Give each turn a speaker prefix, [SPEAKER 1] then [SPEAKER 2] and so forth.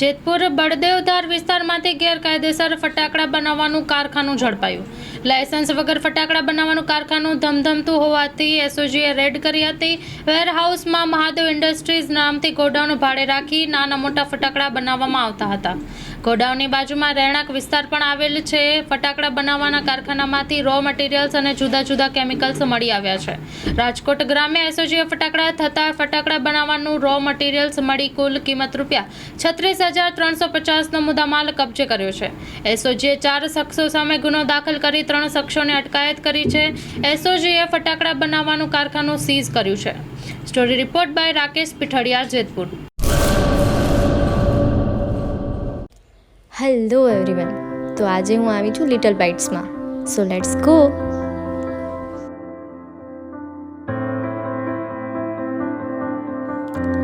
[SPEAKER 1] જેતપુર બળદેવધાર વિસ્તારમાંથી ગેરકાયદેસર ફટાકડા બનાવવાનું કારખાનું ઝડપાયું. લાયસન્સ વગર ફટાકડા બનાવવાનું કારખાનું ધમધમતું હોવાથી એસઓજીએ રેડ કરી હતી. વેરહાઉસમાં મહાદેવ ઇન્ડસ્ટ્રીઝ નામથી ગોડાઉન ભાડે રાખી નાના મોટા ફટાકડા બનાવવામાં આવતા હતા. ગોડાઉનની બાજુમાં રહેણાંક વિસ્તાર પણ આવેલ છે. ફટાકડા બનાવવાના કારખાનામાંથી રો મટીરિયલ્સ અને જુદા જુદા કેમિકલ્સ મળી આવ્યા છે. રાજકોટ ગ્રામે એસઓજીએ ફટાકડા થતાં ફટાકડા બનાવવાનું રો મટીરિયલ્સ મળી કુલ કિંમત રૂપિયા છત્રીસ હજાર ત્રણસો પચાસનો મુદ્દામાલ કબજે કર્યો છે. એસઓજીએ ચાર શખ્સો સામે ગુનો દાખલ કરી ત્રણ શખ્સોને અટકાયત કરી છે. એસઓજીએ ફટાકડા બનાવવાનું કારખાનું સીઝ કર્યું છે. Story report by Rakesh Pithadiya, Jetpur.
[SPEAKER 2] Hello everyone તો આજે હું આવી છું લિટલ બાઇટ્સમાં સો લેટ્સ ગો